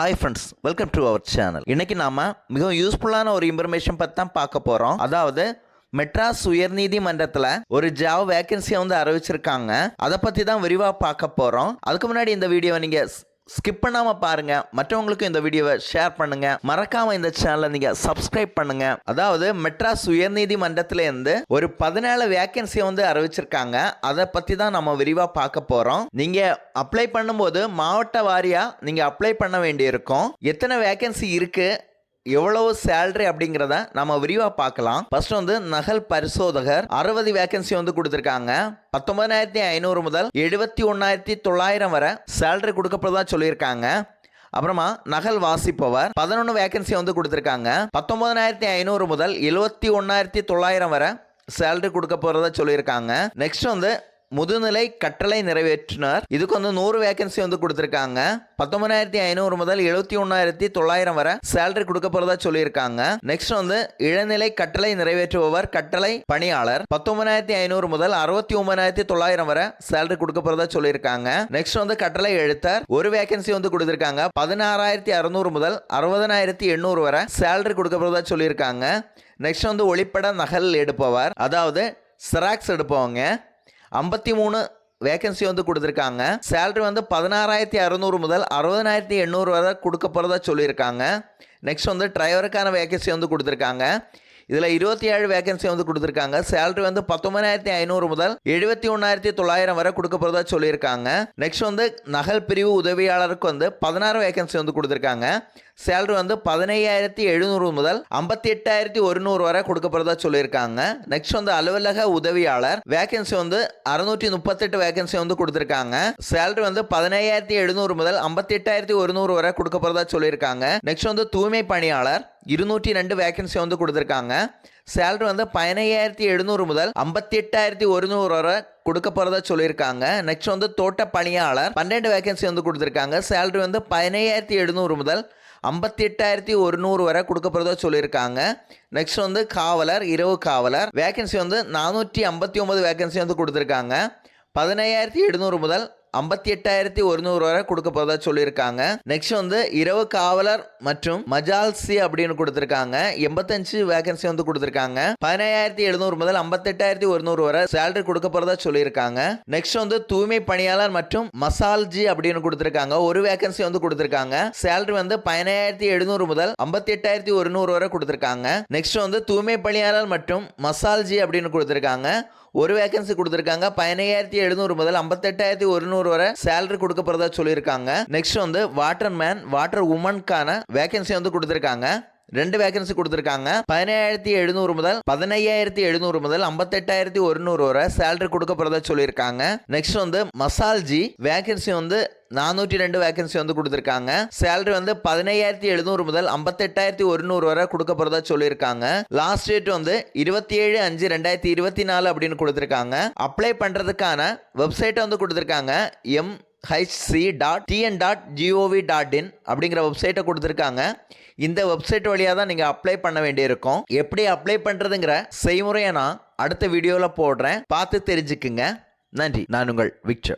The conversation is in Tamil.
Hi friends welcome to our channel இன்னைக்கு நாம மிகவும் யூஸ்ஃபுல்லான ஒரு இன்ஃபர்மேஷன் பற்றி தான் பார்க்க போகிறோம் அதாவது மெட்ராஸ் உயர்நீதிமன்றத்தில் ஒரு ஜாப் வேகன்சியை வந்து அறிவிச்சிருக்காங்க. அதை பற்றி தான் விரிவாக பார்க்க போகிறோம் அதுக்கு முன்னாடி இந்த வீடியோவை நீங்கள் ஸ்கிப் பண்ணாமல் பாருங்க. மற்றவங்களுக்கும் இந்த வீடியோவை ஷேர் பண்ணுங்க. மறக்காம இந்த சேனலை நீங்கள் சப்ஸ்கிரைப் பண்ணுங்க. அதாவது மெட்ராஸ் உயர்நீதிமன்றத்துல இருந்து ஒரு பதினேழு வேகன்சியை வந்து அறிவிச்சிருக்காங்க. அதை பற்றி தான் நம்ம விரிவாக பார்க்க போகிறோம் நீங்கள் அப்ளை பண்ணும்போது மாவட்ட வாரியாக நீங்கள் அப்ளை பண்ண வேண்டியிருக்கும். எத்தனை வேகன்சி இருக்குது எவ்வளவு சேலரி அப்படிங்கிறத நம்ம விரிவாக பார்க்கலாம். ஃபர்ஸ்ட் வந்து நகல் பரிசோதகர் அறுபது வேகன்சி வந்து கொடுத்துருக்காங்க. பத்தொன்பதாயிரத்தி ஐநூறு முதல் எழுபத்தி ஒன்னாயிரத்தி தொள்ளாயிரம் வரை சேலரி கொடுக்கப்படுறதா சொல்லியிருக்காங்க. அப்புறமா நகல் வாசிப்பவர் பதினொன்று வேகன்சி வந்து கொடுத்துருக்காங்க. பத்தொன்பதாயிரத்தி ஐநூறு முதல் எழுபத்தி ஒன்னாயிரத்தி தொள்ளாயிரம் வரை சேலரி கொடுக்க போகிறதா சொல்லியிருக்காங்க. நெக்ஸ்ட் வந்து முதுநிலை கட்டளை நிறைவேற்றினர். இதுக்கு வந்து நூறு வேகன்சி வந்து கொடுத்துருக்காங்க. பத்தொன்பதாயிரத்தி ஐநூறு முதல் எழுபத்தி ஒன்னாயிரத்தி தொள்ளாயிரம் வரை சேலரி கொடுக்க போறதா சொல்லியிருக்காங்க. நெக்ஸ்ட் வந்து இளநிலை கட்டளை நிறைவேற்றுபவர் கட்டளை பணியாளர். பத்தொன்பதாயிரத்தி ஐநூறு முதல் அறுபத்தி ஒன்பதாயிரத்தி தொள்ளாயிரம் வரை சேலரி கொடுக்க போறதா சொல்லியிருக்காங்க. நெக்ஸ்ட் வந்து கட்டளை எழுத்தர். ஒரு வேகன்சி வந்து கொடுத்துருக்காங்க. பதினாறாயிரத்தி அறுநூறு முதல் அறுபதனாயிரத்தி எண்ணூறு வரை சேலரி கொடுக்க போறதா சொல்லியிருக்காங்க. நெக்ஸ்ட் வந்து ஒளிப்பட நகல் எடுப்பவர். அதாவது சிராக்ஸ் எடுப்பவங்க. ஐம்பத்தி மூணு வேகன்சி வந்து கொடுத்துருக்காங்க. சேலரி வந்து பதினாறாயிரத்தி அறநூறு முதல் அறுபதனாயிரத்தி எண்ணூறு வரை கொடுக்க போகிறதா சொல்லியிருக்காங்க. நெக்ஸ்ட் வந்து டிரைவருக்கான வேகன்சி வந்து கொடுத்துருக்காங்க. இதில் இருபத்தி ஏழு வேகன்சி வந்து கொடுத்துருக்காங்க. சேலரி வந்து பத்தொன்பதாயிரத்தி ஐநூறு முதல் எழுபத்தி ஒன்றாயிரத்தி தொள்ளாயிரம் வரை கொடுக்க போகிறதா சொல்லியிருக்காங்க. நெக்ஸ்ட் வந்து நகல் பிரிவு உதவியாளருக்கு வந்து பதினாறு வேகன்சி வந்து கொடுத்துருக்காங்க. சேலரி வந்து பதினையாயிரத்தி எழுநூறு முதல் ஐம்பத்தி எட்டாயிரத்தி ஒருநூறு வரை கொடுக்க போகிறதா சொல்லியிருக்காங்க. நெக்ஸ்ட் வந்து அலுவலக உதவியாளர் வேகன்சி வந்து அறுநூற்றி முப்பத்தெட்டு வேகன்சி வந்து கொடுத்துருக்காங்க. சேலரி வந்து பதினையாயிரத்தி எழுநூறு முதல் ஐம்பத்தி எட்டாயிரத்தி ஒருநூறு வரை கொடுக்க போகிறதா சொல்லியிருக்காங்க. நெக்ஸ்ட் வந்து தூய்மை பணியாளர் இருநூற்றி ரெண்டு வேகன்சி வந்து கொடுத்துருக்காங்க. சேலரி வந்து பதினையாயிரத்தி எழுநூறு முதல் ஐம்பத்தி எட்டாயிரத்தி ஒருநூறு வரை கொடுக்க போகிறதா சொல்லியிருக்காங்க. நெக்ஸ்ட் வந்து தோட்ட பணியாளர் பன்னெண்டு வேகன்சி வந்து கொடுத்துருக்காங்க. சேலரி வந்து பதினையாயிரத்தி எழுநூறு முதல் ஐம்பத்தி எட்டாயிரத்தி ஒருநூறு வரை கொடுக்க போகிறதா சொல்லியிருக்காங்க. நெக்ஸ்ட் வந்து காவலர் இரவு காவலர். வேகன்சி வந்து நானூற்றி ஐம்பத்தி ஒம்பது வேகன்சி வந்து கொடுத்துருக்காங்க. பதினையாயிரத்தி எழுநூறு முதல் ஐம்பத்தி எட்டாயிரத்தி ஒருநூறு வரை கொடுக்க போறதா சொல்லியிருக்காங்க. நெக்ஸ்ட் வந்து இரவு காவலர் மற்றும் மஜால்சி அப்படின்னு கொடுத்துருக்காங்க. எண்பத்தஞ்சு வேகன்சி வந்து கொடுத்துருக்காங்க. பதினாயிரத்தி எழுநூறு முதல் ஐம்பத்தெட்டாயிரத்தி ஒருநூறு வரை சேலரி கொடுக்க போறதா சொல்லியிருக்காங்க. நெக்ஸ்ட் வந்து தூய்மை பணியாளர் மற்றும் மசால்ஜி அப்படின்னு கொடுத்துருக்காங்க. ஒரு வேகன்சி வந்து கொடுத்துருக்காங்க. சேலரி வந்து பதினாயிரத்தி எழுநூறு முதல் ஐம்பத்தி எட்டாயிரத்தி ஒருநூறு வரை கொடுத்துருக்காங்க. நெக்ஸ்ட் வந்து தூய்மை பணியாளர் மற்றும் மசால்ஜி அப்படின்னு கொடுத்துருக்காங்க. ஒரு வேகன்சி கொடுத்துருக்காங்க. பதினையாயிரத்தி எழுநூறு முதல் ஐம்பத்தெட்டாயிரத்தி ஒருநூறு வரை சேலரி கொடுக்க போகிறதா சொல்லியிருக்காங்க. நெக்ஸ்ட் வந்து வாட்டர் மேன் வாட்டர் உமனுக்கான வேகன்சி வந்து கொடுத்துருக்காங்க. ரெண்டு வேகன்சி கொடுத்துருக்காங்க. பதினாயிரத்தி எழுநூறு முதல் பதினையாயிரத்தி எழுநூறு முதல் ஐம்பத்தெட்டாயிரத்தி ஒருநூறு வரை சேலரி கொடுக்க போகிறதா சொல்லியிருக்காங்க. நெக்ஸ்ட் வந்து மசால்ஜி வேகன்சி வந்து நானூற்றி ரெண்டு வேகன்சி வந்து கொடுத்துருக்காங்க. சேலரி வந்து பதினையாயிரத்தி எழுநூறு முதல் ஐம்பத்தெட்டாயிரத்தி ஒருநூறு வரை கொடுக்க போகிறதா சொல்லியிருக்காங்க. லாஸ்ட் டேட் வந்து இருபத்தி ஏழு அஞ்சு ரெண்டாயிரத்தி இருபத்தி நாலு அப்படின்னு கொடுத்துருக்காங்க. அப்ளை பண்ணுறதுக்கான வெப்சைட்டை வந்து கொடுத்துருக்காங்க. M HC dot TN dot GOV dot in அப்படிங்கிற வெப்சைட்டை கொடுத்துருக்காங்க. இந்த வெப்சைட் வழியாக தான் நீங்கள் அப்ளை பண்ண வேண்டியிருக்கும். எப்படி அப்ளை பண்ணுறதுங்கிற செய்முறையை நான் அடுத்த வீடியோவில் போடுறேன். பார்த்து தெரிஞ்சுக்குங்க. நன்றி. நான் உங்கள் விக்டர்